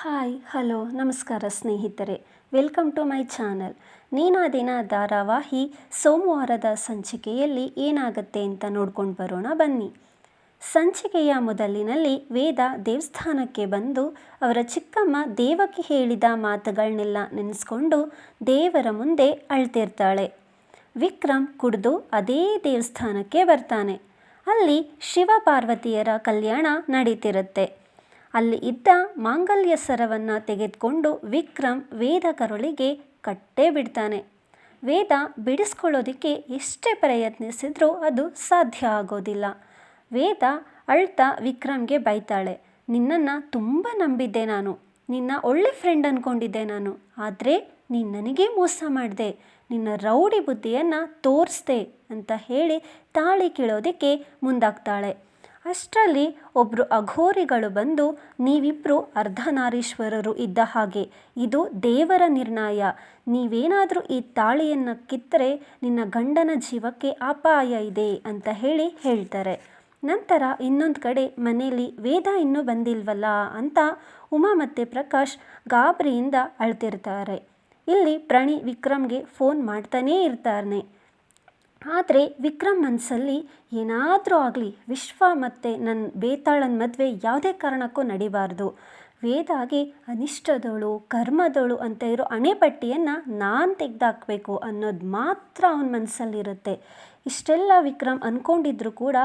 Hi, hello, ನಮಸ್ಕಾರ ಸ್ನೇಹಿತರೆ. Welcome to my channel. ನೀನಾದಿನ ಧಾರಾವಾಹಿ ಸೋಮವಾರದ ಸಂಚಿಕೆಯಲ್ಲಿ ಏನಾಗುತ್ತೆ ಅಂತ ನೋಡ್ಕೊಂಡು ಬರೋಣ ಬನ್ನಿ. ಸಂಚಿಕೆಯ ಮೊದಲಿನಲ್ಲಿ ವೇದ ದೇವಸ್ಥಾನಕ್ಕೆ ಬಂದು ಅವರ ಚಿಕ್ಕಮ್ಮ ದೇವಕಿ ಹೇಳಿದ ಮಾತುಗಳನ್ನೆಲ್ಲ ನೆನೆಸ್ಕೊಂಡು ದೇವರ ಮುಂದೆ ಅಳ್ತಿರ್ತಾಳೆ. ವಿಕ್ರಮ್ ಕುಡಿದು ಅದೇ ದೇವಸ್ಥಾನಕ್ಕೆ ಬರ್ತಾನೆ. ಅಲ್ಲಿ ಶಿವ ಪಾರ್ವತಿಯರ ಕಲ್ಯಾಣ ನಡೀತಿರುತ್ತೆ. ಅಲ್ಲಿ ಇದ್ದ ಮಾಂಗಲ್ಯ ಸರವನ್ನು ತೆಗೆದುಕೊಂಡು ವಿಕ್ರಮ್ ವೇದ ಕರುಳಿಗೆ ಕಟ್ಟೇ ಬಿಡ್ತಾನೆ. ವೇದ ಬಿಡಿಸ್ಕೊಳ್ಳೋದಕ್ಕೆ ಎಷ್ಟೇ ಪ್ರಯತ್ನಿಸಿದ್ರೂ ಅದು ಸಾಧ್ಯ ಆಗೋದಿಲ್ಲ. ವೇದ ಅಳ್ತಾ ವಿಕ್ರಮ್ಗೆ ಬೈತಾಳೆ, ನಿನ್ನನ್ನು ತುಂಬ ನಂಬಿದ್ದೆ ನಾನು. ನಿನ್ನ ಒಳ್ಳೆ ಫ್ರೆಂಡ್ ಅಂದ್ಕೊಂಡಿದ್ದೆ ನಾನು. ಆದರೆ ನೀನು ನನಗೆ ಮೋಸ ಮಾಡಿದೆ. ನಿನ್ನ ರೌಡಿ ಬುದ್ಧಿಯನ್ನು ತೋರಿಸ್ದೆ ಅಂತ ಹೇಳಿ ತಾಳಿ ಕೀಳೋದಕ್ಕೆ ಮುಂದಾಗ್ತಾಳೆ. ಅಷ್ಟರಲ್ಲಿ ಒಬ್ಬರು ಅಘೋರಿಗಳು ಬಂದು ನೀವಿಬ್ಬರು ಅರ್ಧನಾರೀಶ್ವರರು ಇದ್ದ ಹಾಗೆ, ಇದು ದೇವರ ನಿರ್ಣಯ. ನೀವೇನಾದರೂ ಈ ತಾಳಿಯನ್ನು ಕಿತ್ತರೆ ನಿನ್ನ ಗಂಡನ ಜೀವಕ್ಕೆ ಅಪಾಯ ಇದೆ ಅಂತ ಹೇಳಿ ಹೇಳ್ತಾರೆ. ನಂತರ ಇನ್ನೊಂದು ಕಡೆ ಮನೆಯಲ್ಲಿ ವೇದ ಇನ್ನೂ ಬಂದಿಲ್ವಲ್ಲ ಅಂತ ಉಮಾ ಮತ್ತು ಪ್ರಕಾಶ್ ಗಾಬರಿಯಿಂದ ಅಳ್ತಿರ್ತಾರೆ. ಇಲ್ಲಿ ಪ್ರಣಿ ವಿಕ್ರಮ್ಗೆ ಫೋನ್ ಮಾಡ್ತಾನೇ ಇರ್ತಾನೆ. ಆದರೆ ವಿಕ್ರಮ್ ಮನಸ್ಸಲ್ಲಿ ಏನಾದರೂ ಆಗಲಿ, ವಿಶ್ವ ಮತ್ತು ನನ್ನ ಬೇತಾಳನ ಮದುವೆ ಯಾವುದೇ ಕಾರಣಕ್ಕೂ ನಡಿಬಾರ್ದು. ವೇದಾಗೆ ಅನಿಷ್ಟದವಳು ಕರ್ಮದವಳು ಅಂತ ಇರೋ ಅಣೆಪಟ್ಟಿಯನ್ನು ನಾನು ತೆಗೆದಾಕಬೇಕು ಅನ್ನೋದು ಮಾತ್ರ ಅವನ ಮನಸ್ಸಲ್ಲಿರುತ್ತೆ ಇಷ್ಟೆಲ್ಲ ವಿಕ್ರಮ್ ಅಂದ್ಕೊಂಡಿದ್ರು ಕೂಡ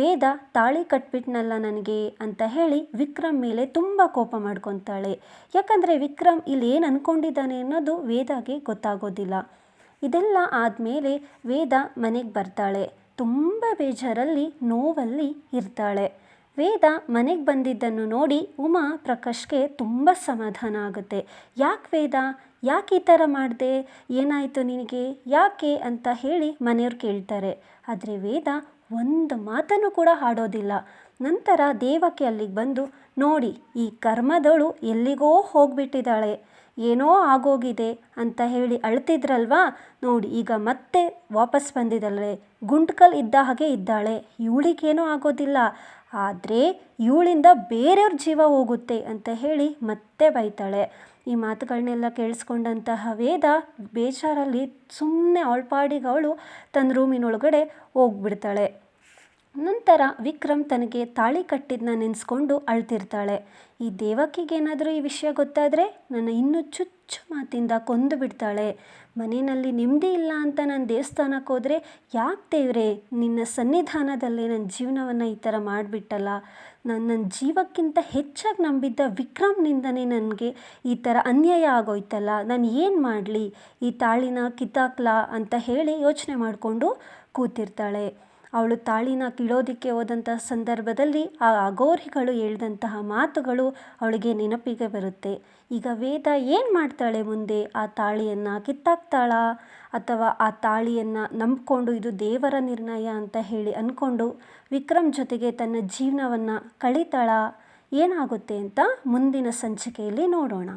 ವೇದ ತಾಳಿ ಕಟ್ಬಿಟ್ನಲ್ಲ ನನಗೆ ಅಂತ ಹೇಳಿ ವಿಕ್ರಮ್ ಮೇಲೆ ತುಂಬ ಕೋಪ ಮಾಡ್ಕೊತಾಳೆ. ಯಾಕಂದರೆ ವಿಕ್ರಮ್ ಇಲ್ಲಿ ಏನು ಅಂದ್ಕೊಂಡಿದ್ದಾನೆ ಅನ್ನೋದು ವೇದಾಗೆ ಗೊತ್ತಾಗೋದಿಲ್ಲ. ಇದೆಲ್ಲ ಆದಮೇಲೆ ವೇದ ಮನೆಗೆ ಬರ್ತಾಳೆ. ತುಂಬ ಬೇಜಾರಲ್ಲಿ ನೋವಲ್ಲಿ ಇರ್ತಾಳೆ. ವೇದ ಮನೆಗೆ ಬಂದಿದ್ದನ್ನು ನೋಡಿ ಉಮಾ ಪ್ರಕಾಶ್ಗೆ ತುಂಬ ಸಮಾಧಾನ ಆಗುತ್ತೆ. ಯಾಕೆ ವೇದ? ಯಾಕೆ ಈ ಥರ ಮಾಡಿದೆ? ಏನಾಯಿತು ನಿನಗೆ? ಯಾಕೆ ಅಂತ ಹೇಳಿ ಮನೆಯವ್ರು ಕೇಳ್ತಾರೆ. ಆದರೆ ವೇದ ಒಂದು ಮಾತನ್ನು ಕೂಡ ಹಾಡೋದಿಲ್ಲ. ನಂತರ ದೇವಕ್ಕೆ ಅಲ್ಲಿಗೆ ಬಂದು, ನೋಡಿ, ಈ ಕರ್ಮದಳು ಎಲ್ಲಿಗೋ ಹೋಗಿಬಿಟ್ಟಿದ್ದಾಳೆ. ಏನೋ ಆಗೋಗಿದೆ ಅಂತ ಹೇಳಿ ಅಳ್ತಿದ್ರಲ್ವಾ? ನೋಡಿ, ಈಗ ಮತ್ತೆ ವಾಪಸ್ ಬಂದಿದ್ದಾಳೆ. ಗುಂಟ್ಕಲ್ ಇದ್ದ ಹಾಗೆ ಇದ್ದಾಳೆ. ಇವಳಿಗೇನೂ ಆಗೋದಿಲ್ಲ. ಆದರೆ ಇವಳಿಂದ ಬೇರೆಯವ್ರ ಜೀವ ಹೋಗುತ್ತೆ ಅಂತ ಹೇಳಿ ಮತ್ತೆ ಬೈತಾಳೆ. ಈ ಮಾತುಗಳನ್ನೆಲ್ಲ ಕೇಳಿಸ್ಕೊಂಡಂತಹ ವೇದ ಬೇಜಾರಲ್ಲಿ ಸುಮ್ಮನೆ ಅವಳ ಪಾಡಿಗೆ ಅವಳು ತನ್ನ ರೂಮಿನೊಳಗಡೆ ಹೋಗ್ಬಿಡ್ತಾಳೆ. ನಂತರ ವಿಕ್ರಮ್ ತನಗೆ ತಾಳಿ ಕಟ್ಟಿದ್ದನ್ನ ನೆನೆಸ್ಕೊಂಡು ಅಳ್ತಿರ್ತಾಳೆ. ಈ ದೇವಕಿಗೇನಾದರೂ ಈ ವಿಷಯ ಗೊತ್ತಾದರೆ ನನ್ನ ಇನ್ನೂ ಚುಚ್ಚು ಮಾತಿಂದ ಕೊಂದು ಬಿಡ್ತಾಳೆ. ಮನೆಯಲ್ಲಿ ನೆಮ್ಮದಿ ಇಲ್ಲ ಅಂತ ನಾನು ದೇವಸ್ಥಾನಕ್ಕೆ ಹೋದರೆ ಯಾಕೆ ದೇವ್ರೆ? ನಿನ್ನ ಸನ್ನಿಧಾನದಲ್ಲೇ ನನ್ನ ಜೀವನವನ್ನು ಈ ಥರ ಮಾಡಿಬಿಟ್ಟಲ್ಲ. ನಾನು ನನ್ನ ಜೀವಕ್ಕಿಂತ ಹೆಚ್ಚಾಗಿ ನಂಬಿದ್ದ ವಿಕ್ರಮ್ನಿಂದನೇ ನನಗೆ ಈ ಥರ ಅನ್ಯಾಯ ಆಗೋಯ್ತಲ್ಲ. ನಾನು ಏನು ಮಾಡಲಿ? ಈ ತಾಳಿನ ಕಿತ್ತಾಕ್ಲಾ ಅಂತ ಹೇಳಿ ಯೋಚನೆ ಮಾಡಿಕೊಂಡು ಕೂತಿರ್ತಾಳೆ. ಅವಳು ತಾಳಿನ ಕೀಳೋದಕ್ಕೆ ಹೋದಂತಹ ಸಂದರ್ಭದಲ್ಲಿ ಆ ಅಘೋರಿಗಳು ಹೇಳಿದಂತಹ ಮಾತುಗಳು ಅವಳಿಗೆ ನೆನಪಿಗೆ ಬರುತ್ತೆ. ಈಗ ವೇದ ಏನು ಮಾಡ್ತಾಳೆ ಮುಂದೆ? ಆ ತಾಳಿಯನ್ನು ಕಿತ್ತಾಕ್ತಾಳಾ? ಅಥವಾ ಆ ತಾಳಿಯನ್ನು ನಂಬಿಕೊಂಡು ಇದು ದೇವರ ನಿರ್ಣಯ ಅಂತ ಹೇಳಿ ಅಂದ್ಕೊಂಡು ವಿಕ್ರಮ್ ಜೊತೆಗೆ ತನ್ನ ಜೀವನವನ್ನು ಕಳೀತಾಳಾ? ಏನಾಗುತ್ತೆ ಅಂತ ಮುಂದಿನ ಸಂಚಿಕೆಯಲ್ಲಿ ನೋಡೋಣ.